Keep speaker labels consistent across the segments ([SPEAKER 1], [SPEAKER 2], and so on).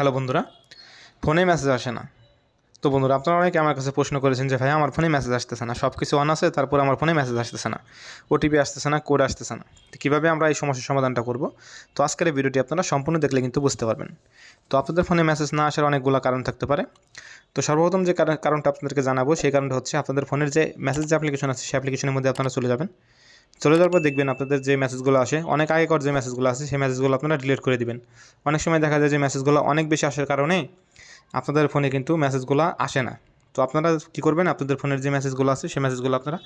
[SPEAKER 1] Hello বন্ধুরা ফোনে message আসে না। তো বন্ধুরা, আপনারা অনেকে আমার কাছে প্রশ্ন করেছেন যে, ভাই, আমার ফোনে মেসেজ আসতেছে না। সব কিছু অন আছে, তারপর আমার ফোনে মেসেজ আসতেছে না। ওটিপি আসতেছে না কোড আসতেছে না। তো কীভাবে আমরা এই সমস্যার সমাধানটা করব? তো আজকের এই ভিডিওটি আপনারা সম্পূর্ণ দেখলে কিন্তু বুঝতে পারবেন। তো আপনাদের ফোনে মেসেজ না আসার অনেকগুলো কারণ থাকতে পারে। তো সর্বপ্রথম যে কারণ- কারণটা আপনাদেরকে জানাব, সেই কারণটা হচ্ছে আপনাদের ফোনের যে মেসেজ যে অ্যাপ্লিকেশন আছে, সেই অ্যাপ্লিকেশনের মধ্যে আপনারা চলে যাবেন। চলে যাওয়ার পর দেখবেন আপনাদের যে মেসেজগুলো আসে, অনেক আগেকার যে মেসেজগুলো আছে, সেই মেসেজগুলো আপনারা ডিলিট করে দিবেন। অনেক সময় দেখা যায় যে মেসেজগুলো অনেক বেশি আসার কারণে আপনাদের ফোনে কিন্তু মেসেজগুলো আসে না। তো আপনারা কী করবেন? আপনাদের ফোনের যে মেসেজগুলো আছে, সেই মেসেজগুলো আপনারা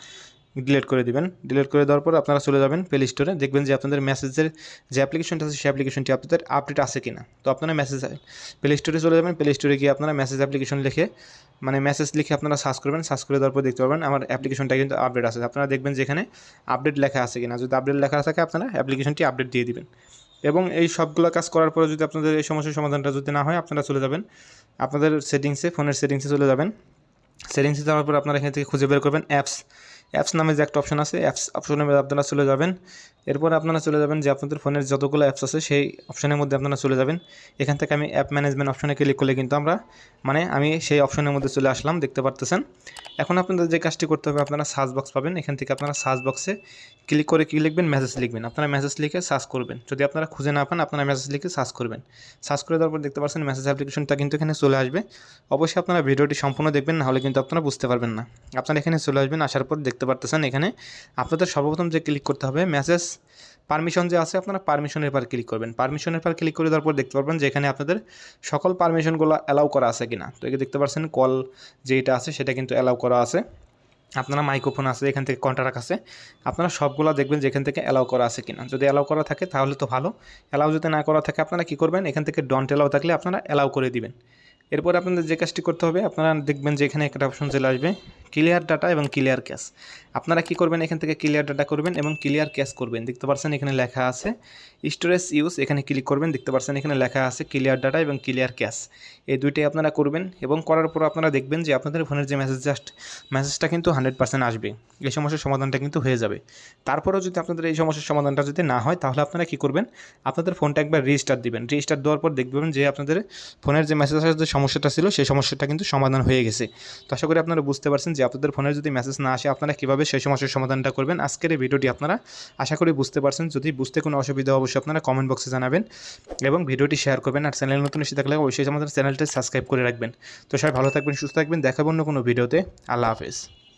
[SPEAKER 1] ডিলিট করে দিবেন। ডিলিট করে দেওয়ার পর আপনারা চলে যাবেন প্লে স্টোরে দেখবেন যে আপনাদের মেসেজের যে অ্যাপ্লিকেশনটা আছে, সেই অ্যাপ্লিকেশনটি আপনাদের আপডেট আছে কি না তো আপনারা মেসেজ প্লে স্টোরে চলে যাবেন প্লে স্টোরে গিয়ে আপনারা মেসেজ অ্যাপ্লিকেশন লিখে মানে মেসেজ লিখে আপনারা সার্চ করবেন সার্চ করে দেওয়ার পর দেখতে পারবেন আমার অ্যাপ্লিকেশনটা কিন্তু আপডেট আছে। আপনারা দেখবেন যে এখানে আপডেট লেখা আছে কিনা। যদি আপডেট লেখা থাকে, আপনারা অ্যাপ্লিকেশনটি আপডেট দিয়ে দিবেন। এবং এই সবগুলো কাজ করার পরে যদি আপনাদের এই সমস্যার সমাধানটা যদি না হয়, আপনারা চলে যাবেন। আপনাদের সেটিংসে ফোনের সেটিংসে চলে যাবেন। সেটিংসে যাওয়ার পর আপনারা এখান থেকে খুঁজে বের করবেন অ্যাপস অ্যাপস নামে যে একটা অপশন আছে অ্যাপস অপশনে আপনারা চলে যাবেন। এরপর আপনারা চলে যাবেন যে আপনাদের ফোনের যতগুলো অ্যাপস আছে, সেই অপশনের মধ্যে আপনারা চলে যাবেন। এখান থেকে আমি অ্যাপ ম্যানেজমেন্ট অপশনে ক্লিক করলে কিন্তু আমরা মানে আমি সেই অপশনের মধ্যে চলে আসলাম, দেখতে পারতেছেন। এখন আপনাদের যে কাজটি করতে হবে, আপনারা সার্চ বক্স পাবেন। এখান থেকে আপনারা সার্চ বক্সে ক্লিক করে কী লিখবেন? মেসেজ লিখবেন। আপনারা মেসেজ লিখে সার্চ করবেন। যদি আপনারা খুঁজে না পান, আপনারা মেসেজ লিখে সার্চ করবেন। সার্চ করে দেওয়ার পর দেখতে পাচ্ছেন মেসেজ অ্যাপ্লিকেশনটা কিন্তু এখানে চলে আসবে। অবশ্যই আপনারা ভিডিওটি সম্পূর্ণ দেখবেন, নাহলে কিন্তু আপনারা বুঝতে পারবেন না। আপনারা এখানে চলে আসবেন, আসার পর দেখতে পারতেছেন এখানে আপনাদের সর্বপ্রথম যে ক্লিক করতে হবে মেসেজ পারমিশন যে আছে, আপনারা পারমিশনের পর ক্লিক করবেন। পারমিশনের পর ক্লিক করে দেওয়ার পর দেখতে পারবেন যে এখানে আপনাদের সকল পারমিশনগুলো অ্যালাউ করা আছে কিনা। তো এখানে দেখতে পাচ্ছেন কল যেটা আছে, সেটা কিন্তু অ্যালাউ করা আছে। আপনারা মাইক্রোফোন আছে, এখান থেকে কন্ট্রাক্ট আছে। আপনারা সবগুলো দেখবেন যে এখান থেকে অ্যালাউ করা আছে কিনা। যদি অ্যালাউ করা থাকে, তাহলে তো ভালো। অ্যালাউ যদি না করা থাকে, আপনারা কী করবেন? এখান থেকে ডন্ট অ্যালাউ থাকলে আপনারা অ্যালাউ করে দিবেন। এরপর আপনাদের যে কাজটি করতে হবে, আপনারা দেখবেন যে এখানে একটা অপশন চলে আসবে। ক্লিয়ার ডাটা এবং ক্লিয়ার ক্যাশ আপনারা কি করবেন, এখান থেকে ক্লিয়ার ডাটা করবেন এবং ক্লিয়ার ক্যাশ করবেন। দেখতে পাচ্ছেন এখানে লেখা আছে স্টোরেজ ইউজ এখানে ক্লিক করবেন। দেখতে পাচ্ছেন এখানে লেখা আছে ক্লিয়ার ডাটা এবং ক্লিয়ার ক্যাশ এই দুইটাই আপনারা করবেন এবং করার পর আপনারা দেখবেন যে আপনাদের ফোনের যে মেসেজ জাস্ট মেসেজটা কিন্তু হান্ড্রেড পার্সেন্ট আসবে। এই সমস্যার সমাধানটা কিন্তু হয়ে যাবে। তারপরেও যদি আপনাদের এই সমস্যার সমাধানটা যদি না হয়, তাহলে আপনারা কি করবেন, আপনাদের ফোনটা একবার রিস্টার্ট দিবেন। রিস্টার্ট দেওয়ার পর দেখবেন যে আপনাদের ফোনের যে মেসেজ আসার যে সমস্যাটা ছিল, সেই সমস্যাটা কিন্তু সমাধান হয়ে গেছে। তো আশা করি আপনারা বুঝতে পারছেন যে আপনাদের ফোনে যদি মেসেজ না আসে, আপনারা কীভাবে সেই সমস্যার সমাধানটা করবেন? আজকের এই ভিডিওটি আপনারা আশা করি বুঝতে পারছেন। যদি বুঝতে কোনো অসুবিধা অবশ্যই আপনারা কমেন্ট বক্সে জানাবেন এবং ভিডিওটি শেয়ার করবেন। আর চ্যানেল নতুন এসে থাকলে অবশ্যই আমাদের চ্যানেলটা সাবস্ক্রাইব করে রাখবেন। তো সবাই ভালো থাকবেন, সুস্থ থাকবেন। দেখাবো অন্য কোনো ভিডিওতে। আল্লাহ হাফেজ।